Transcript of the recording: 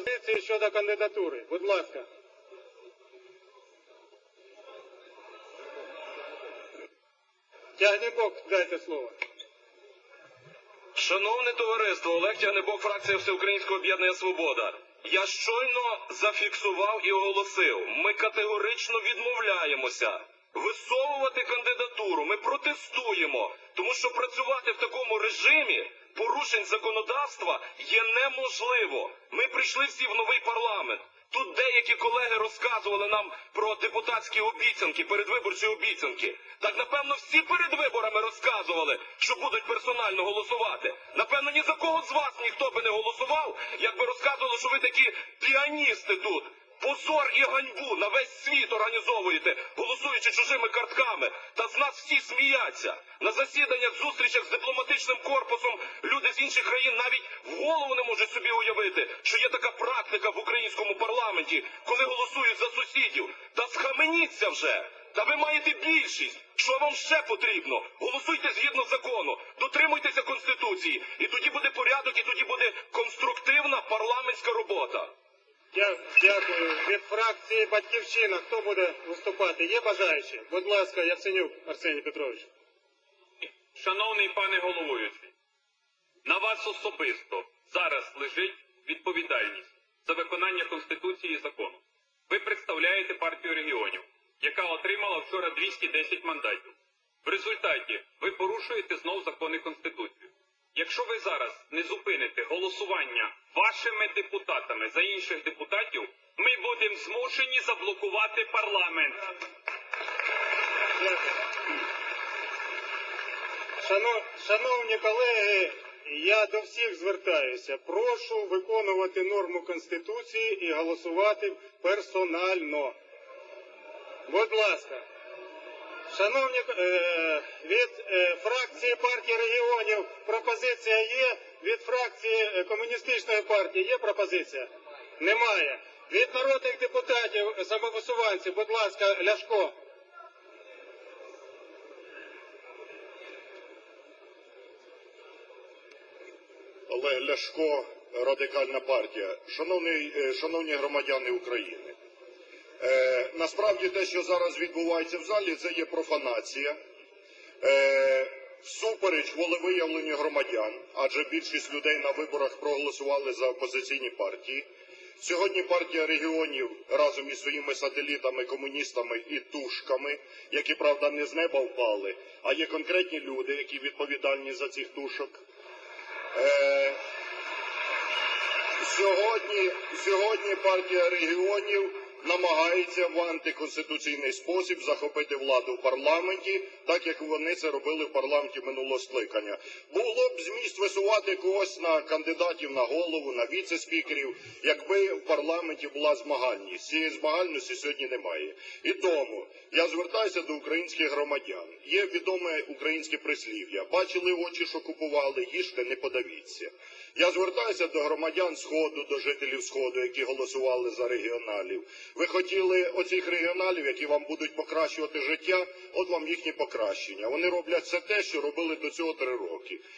пропозиції щодо кандидатури. Будь ласка. Тягнебок, дайте слово. Шановне товариство, Олег Тягнебок, фракція Всеукраїнського об'єднання Свобода. Я щойно зафіксував і оголосив, ми категорично відмовляємося висовувати кандидатуру. Ми протестуємо, тому що працювати в такому режимі порушень законодавства є неможливо. Ми прийшли всі в новий парламент. Тут деякі колеги розказували нам про депутатські обіцянки, передвиборчі обіцянки. Так напевно всі перед виборами розказували, що будуть персонально голосувати. Напевно, ні за кого з вас ніхто би не голосував, якби розказували, що ви такі піаністи тут. Позор і ганьбу на весь світ організовуєте, голосуючи чужими картками. Та з нас всі сміяться. На засіданнях, зустрічах з дипломатичним корпусом люди з інших країн навіть в голову не можуть собі уявити, що є така практика в українському парламенті, коли голосують за сусідів. Та схаменіться вже. Та ви маєте більшість. Що вам ще потрібно? Голосуйте згідно закону, дотримуйтеся конституції, і тоді буде порядок, і тоді буде конструктивна парламентська робота. Дя- Дякую. Від фракції Батьківщина хто буде виступати? Є бажаючі? Будь ласка, Яценюк Арсеній Петрович. Шановний пане головуючий, на вас особисто зараз лежить відповідальність за виконання Конституції і закону. Ви представляєте партію регіонів, яка отримала вчора 210 мандатів. В результаті ви порушуєте знов закони Конституції. Якщо ви зараз не зупините голосування вашими депутатами за інших депутатів, ми будемо змушені заблокувати парламент. Шановні колеги, я до всіх звертаюся. Прошу виконувати норму Конституції і голосувати персонально. Будь ласка. Шановні е, від е, фракції партії регіонів пропозиція є. Від фракції е, комуністичної партії є пропозиція? Немає. Від народних депутатів самовисуванців, будь ласка, Ляшко. Олег Ляшко, радикальна партія. Шановний, е, шановні громадяни України, насправді те, що зараз відбувається в залі, це є профанація. Е, всупереч волевиявленню громадян, адже більшість людей на виборах проголосували за опозиційні партії. Сьогодні партія регіонів разом із своїми сателітами, комуністами і тушками, які правда не з неба впали, а є конкретні люди, які відповідальні за цих тушок. Е, Сьогодні, сьогодні партія регіонів намагається в антиконституційний спосіб захопити владу в парламенті, так як вони це робили в парламенті минулого скликання. Було б зміст висувати когось на кандидатів на голову, на віце-спікерів, якби в парламенті була змагальність. Цієї змагальності сьогодні немає. І тому я звертаюся до українських громадян. Є відоме українське прислів'я: бачили очі, що купували, їжте, не подавіться. Я звертаюся до громадян Сходу, до жителів Сходу, які голосували за регіоналів. Ви хотіли оцих регіоналів, які вам будуть покращувати життя, от вам їхні покращення. Вони роблять все те, що робили до цього три роки.